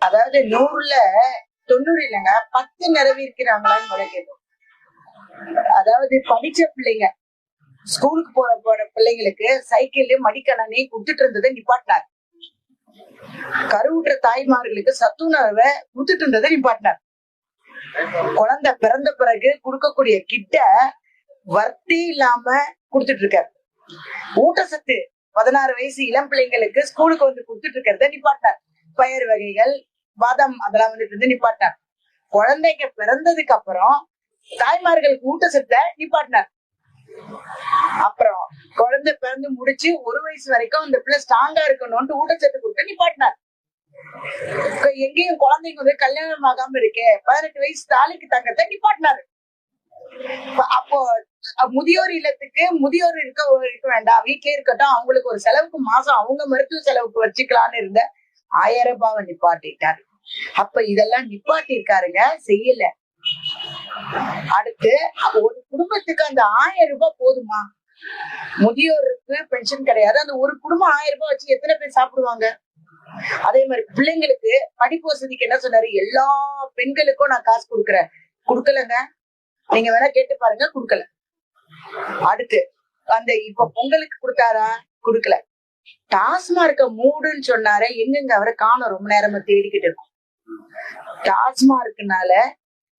அதாவது நூறுல தொண்ணூறு இல்லைங்க பத்து நிறவி இருக்கிறாங்களான்னு முறை அதாவது படிச்ச பிள்ளைங்க ஸ்கூலுக்கு போற போற பிள்ளைங்களுக்கு சைக்கிள் மடிக்கணனே கொடுத்துட்டு இருந்ததை நிப்பாட்டினார். கருவுற்ற தாய்மார்களுக்கு சத்துணவை கொடுத்துட்டு இருந்ததை நிப்பாட்டினார். குழந்தை பிறந்த பிறகு கொடுக்கக்கூடிய கிட்ட வர்த்தி இல்லாம கொடுத்துட்டு இருக்காரு. ஊட்டச்சத்து பதினாறு வயசு இளம் பிள்ளைங்களுக்கு ஸ்கூலுக்கு வந்து கொடுத்துட்டு இருக்கிறத நிப்பாட்டார் பயிர் வகைகள் பாதாம் அதெல்லாம் வந்துட்டு இருந்து நிப்பாட்டார் குழந்தைங்க பிறந்ததுக்கு அப்புறம் தாய்மார்களுக்கு ஊட்டச்சத்தை நிப்பாட்டினார். அப்புறம் குழந்தை பிறந்து முடிச்சு ஒரு வயசு வரைக்கும் அந்த பிள்ளை ஸ்ட்ராங்கா இருக்கணும்னு ஊட்டச்சத்து கொடுத்து நிப்பாட்டினார். எங்கேயும் குழந்தைங்க வந்து கல்யாணம் ஆகாம இருக்கு பதினெட்டு வயசு தாலிக்கு தங்கத்தை நிப்பாட்டினாரு. அப்போ முதியோர் இல்லத்துக்கு முதியோர் இருக்க இருக்க வேண்டாம் வீட்லயே இருக்கட்டும் அவங்களுக்கு ஒரு செலவுக்கு மாசம் அவங்க மருத்துவ செலவுக்கு வச்சுக்கலாம்னு இருந்த ஆயிரம் ரூபாவை நிப்பாட்டிட்டாரு. அப்ப இதெல்லாம் நிப்பாட்டி இருக்காருங்க செய்யல. அடுத்து ஒரு குடும்பத்துக்கு அந்த ஆயிரம் ரூபாய் போதுமா? முதியோருக்கு பென்ஷன் கிடையாது. அந்த ஒரு குடும்பம் ஆயிரம் ரூபாய் வச்சு எத்தனை பேர் சாப்பிடுவாங்க? அதே மாதிரி பிள்ளைங்களுக்கு படிப்பு வசதிக்கு என்ன சொன்னாரு? எல்லா பெண்களுக்கும் நான் காசு கொடுக்குறேன். கொடுக்கலங்க. நீங்க வேணா கேட்டு பாருங்க கொடுக்கல. அடுத்து அந்த இப்ப பொங்கலுக்கு கொடுத்தாரா? கொடுக்கல. டாஸ்மார்க்க மூடுன்னு சொன்னாரே எங்கெங்க அவரை காணோம்? ரொம்ப நேரமா தேடிக்கிட்டு இருக்கோம். டாஸ்மார்க்னால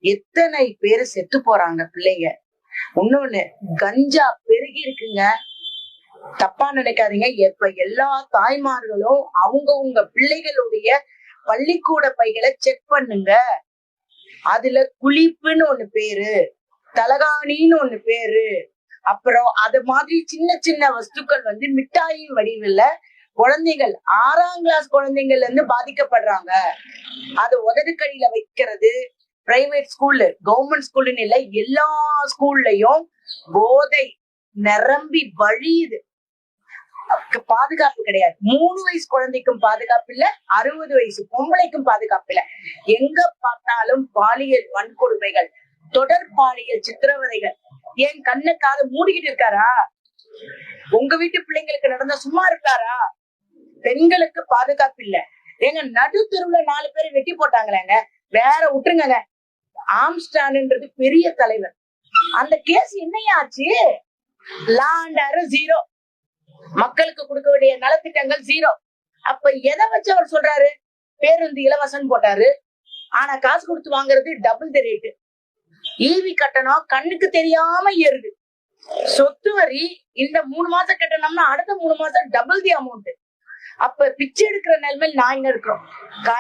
எத்தனை பேரு செத்து போறாங்க பிள்ளைங்க? இன்னொன்னு கஞ்சா பெருகி இருக்குங்க. தப்பா நினைக்காதீங்க. இப்ப எல்லா தாய்மார்களும் அவங்கவங்க பிள்ளைகளுடைய பள்ளிக்கூட பைகளை செக் பண்ணுங்க. அதுல குளிப்புன்னு ஒண்ணு பேரு தலகாணின்னு ஒண்ணு பேரு. அப்புறம் அது மாதிரி சின்ன சின்ன வஸ்துக்கள் வந்து மிட்டாயின் வடிவில் குழந்தைகள் ஆறாம் கிளாஸ் குழந்தைங்கள்ல இருந்து பாதிக்கப்படுறாங்க. அது உதடுக்கடியில வைக்கிறது பிரைவேட் ஸ்கூல்ல கவர்மெண்ட் ஸ்கூல்னு இல்லை எல்லா ஸ்கூல்லயும் போதை நிரம்பி வழியுது. பாதுகாப்பு கிடையாது. மூணு வயசு குழந்தைக்கும் பாதுகாப்பு இல்ல அறுபது வயசு பொம்பளைக்கும் பாதுகாப்பு இல்ல. எங்க பார்த்தாலும் பாலியல் வன்கொடுமைகள் தொடர் பாலியல் சித்திரவதைகள். ஏன் கண்ணு காது மூடிக்கிட்டு இருக்காரா? உங்க வீட்டு பிள்ளைங்களுக்கு நடந்தா சும்மா இருக்காரா? பெண்களுக்கு பாதுகாப்பு இல்ல. ஏங்க நடு தெருவுல நாலு பேர் வெட்டி போட்டாங்களேங்க? வேற விட்டுருங்க ஆம்ஸ்டான்ன்றது பெரிய தலைவர். அந்த கேஸ் என்னையாச்சு லாண்டாரு ஜீரோ மக்களுக்கு கொடுக்க வேண்டிய நலத்திட்டங்கள் ஜீரோ அப்ப எதை வச்சு அவர் சொல்றாரு? பேருந்து இலவசம் போட்டாரு. ஆனா காசு கொடுத்து வாங்குறது டபுள் த ரேட்டு ஈவி கட்டணம் கண்ணுக்கு தெரியாம ஏறுது. சொத்து வரி இந்த மூணு மாசம் கட்டணம்னா அடுத்த மூணு மாசம் டபுள் தி அமௌண்ட் அப்ப பிச்சை எடுக்கிற நிலைமையில் நாங்க இருக்கிறோம் காய்